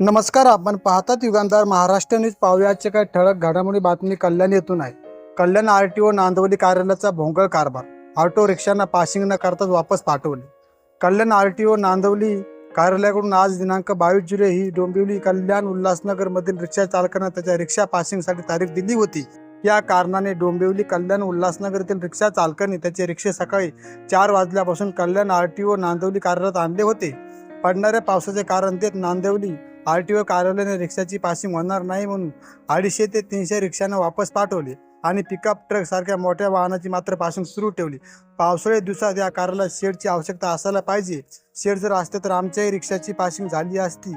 नमस्कार आपण पाहतात युगांधार महाराष्ट्र न्यूज. पाहुयाचे काही ठळक घडामोडी बातमी कल्याण येथून आहे. कल्याण आर टी ओ नांदवली कार्यालयाचा भोंगळ कारभार. ऑटो रिक्षांना पासिंग न करताच वापस पाठवले. कल्याण आर टी ओ नांदवली कार्यालयाकडून आज दिनांक बावीस जुलै ही डोंबिवली कल्याण उल्हासनगर मधील रिक्षा चालकांना त्याच्या रिक्षा पासिंगसाठी तारीख दिली होती. या कारणाने डोंबिवली कल्याण उल्हासनगर येथील रिक्षा चालकांनी त्याचे रिक्षे सकाळी चार वाजल्यापासून कल्याण आर टी ओ नांदवली कार्यालयात आणले होते. पडणाऱ्या पावसाचे कारण देत नांदवली आर टी ओ कार्यालयाने रिक्षाची पासिंग होणार नाही म्हणून अडीचशे ते तीनशे रिक्षांना वापस पाठवले आणि पिकअप ट्रक सारख्या मोठ्या वाहनाची मात्र पासिंग सुरू ठेवली. पावसाळ्यात दिवसात या कार्यालयात शेडची आवश्यकता असायला पाहिजे. शेड जर असते तर आमच्याही रिक्षाची पासिंग झाली असती.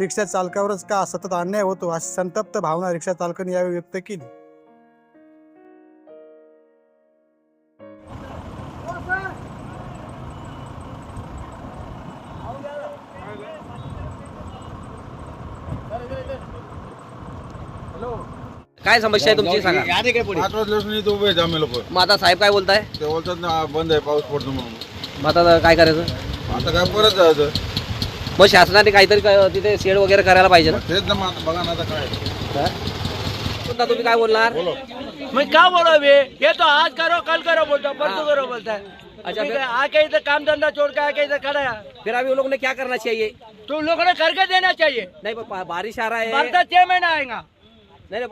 रिक्षा चालकावरच का सतत अन्याय होतो अशी संतप्त भावना रिक्षा चालकांनी यावेळी व्यक्त केली. काय समस्या आहे तुमची? सांगा. पाच वाजल्यापासून इथं उभे आहेत आम्ही लोक. मग आता साहेब काय बोलताय? ते बोलतात ना बंद आहे पाऊस पडतो म्हणून. मग आता काय करायचं? आता काय परत जायचं? मग शासनाने काहीतरी तिथे शेड वगैरे करायला पाहिजे ना. तेच ना मग आता बघा ना आता काय. तुम्ही काय बोलणार? मैं क्या बोलो अभी ये तो आज करो कल करो बोलता है, परसों करो बोलता है अच्छा, फिर- है, आके इधर काम धंधा छोड़ के आके इधर खड़ा है फिर अभी उन लोगों ने क्या करना चाहिए? तो उन लोगों ने करके देना चाहिए. नहीं पर बारिश आ रहा है. बरसात छह महीना आएगा. नाही?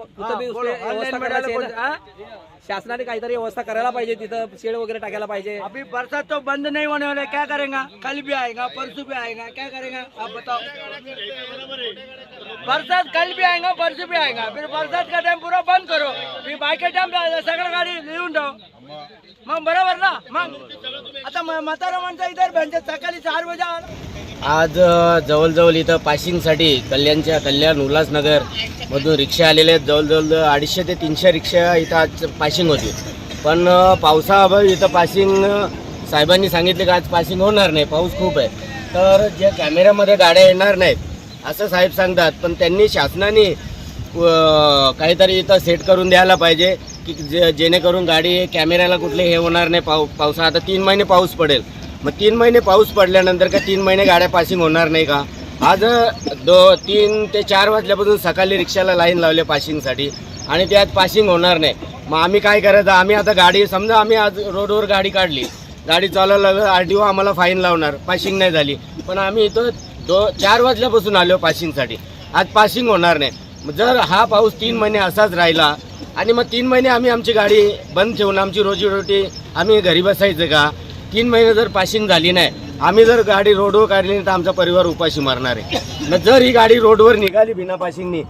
शासनाने काहीतरी व्यवस्था करायला पाहिजे तिथं शेड वगैरे टाकायला पाहिजे. अभी बरसात तो बंद नहीं होने वाला है, क्या करेगा? कल भी आएगा परसों भी आएगा क्या करेगा? आप बताओ। बरसात कल भी आएगा परसों भी आएगा। फिर बरसात का टाइम पूरा बंद करो। फिर बाकी टाइम सगळं गाडी लिहून ठेव। मग बरोबर ना? मग आता म्हातारा माणसं इतर बँकेत सकाळी चार वाजा आज जवळजवळ इथं पासिंगसाठी कल्याणच्या कल्याण उल्हासनगर मधून रिक्षा आलेल्या आहेत. जवळजवळ अडीचशे ते तीनशे रिक्षा इथं आज पासिंग होती. पण पावसाअभावी इथं पासिंग साहेबांनी सांगितले की आज पासिंग होणार नाही. पाऊस खूप आहे. तर ज्या कॅमेऱ्यामध्ये गाड्या येणार नाहीत असं साहेब सांगतात. पण त्यांनी शासनाने काहीतरी इथं सेट करून द्यायला पाहिजे. की जे जेणेकरून गाडी कॅमेऱ्याला कुठले हे होणार नाही पाऊ पावसा आता तीन महिने पाऊस पडेल. मग तीन महिने पाऊस पडल्यानंतर का तीन महिने गाड्या पासिंग होणार नाही का? आज दो तीन ते चार वाजल्यापासून सकाळी रिक्षाला लाईन लावले पासिंगसाठी आणि ते पासिंग होणार नाही. मग आम्ही काय करायचं? आम्ही आता गाडी समजा आम्ही आज रोडवर गाडी काढली. गाडी चालवायला लागलं आर टी ओ आम्हाला फाईन लावणार. पासिंग नाही झाली. पण आम्ही इथं दो चार वाजल्यापासून आलो पासिंगसाठी आज पासिंग होणार नाही. जर हा पाऊस तीन महिने असाच राहिला आणि मग तीन महिने आम्ही आमची गाडी बंद ठेवून आमची रोजीरोटी आम्ही घरी बसायचं का? तीन महिने जर पासिंग झाली नाही आम्ही जर गाडी रोडवर काढली तर आमचा परिवार उपाशी मारणार आहे. जर ही गाडी रोडवर निघाली बिना पासिंगनी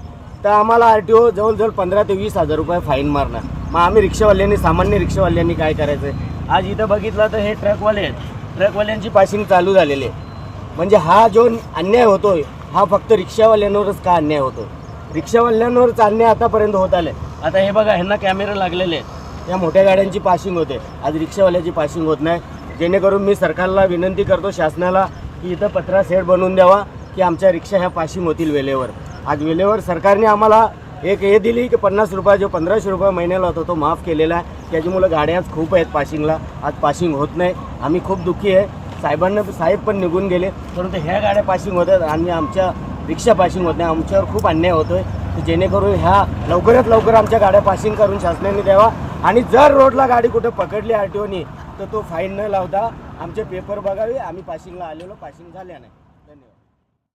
तर आम्हाला आर टी ओ जवळजवळ पंधरा ते वीस हजार रुपये फाईन मारणार. मग आम्ही रिक्षावाल्यांनी सामान्य रिक्षावाल्यांनी काय करायचं आहे आज इथं बघितलं तर हे ट्रकवाले आहेत. ट्रकवाल्यांची पासिंग चालू झालेली आहे. म्हणजे हा जो अन्याय होतोय हा फक्त रिक्षावाल्यांवरच का अन्याय होतो रिक्षावाल्यांवर चालणे आतापर्यंत होत आले. आता हे बघा ह्यांना कॅमेरा लागलेले आहेत. या मोठ्या गाड्यांची पासिंग होते. आज रिक्षावाल्याची पासिंग होत नाही. जेणेकरून मी सरकारला विनंती करतो शासनाला की इथं पत्रा सेट बनवून द्यावा की आमच्या रिक्षा ह्या पासिंग होतील वेळेवर. आज वेळेवर सरकारने आम्हाला एक हे दिली की पन्नास रुपये जो पंधराशे रुपये महिन्याला होता तो माफ केलेला आहे. त्याच्यामुळं गाड्याच खूप आहेत पासिंगला आज पासिंग होत नाही. आम्ही खूप दुःखी आहे. साहेबांना साहेब पण निघून गेले. परंतु ह्या गाड्या पासिंग होतात आणि आमच्या रिक्षा पासिंग होत नाही. आमच्यावर खूप अन्याय होतो तर जेणेकरून ह्या लवकरात लवकर आमच्या गाड्या पासिंग करून शासनाने द्यावा. आणि जर रोडला गाडी कुठं पकडली आर टी ओनी तर तो फाईन न लावता आमचे पेपर बघावे. आम्ही पासिंगला आलेलो. पासिंग झाल्या नाही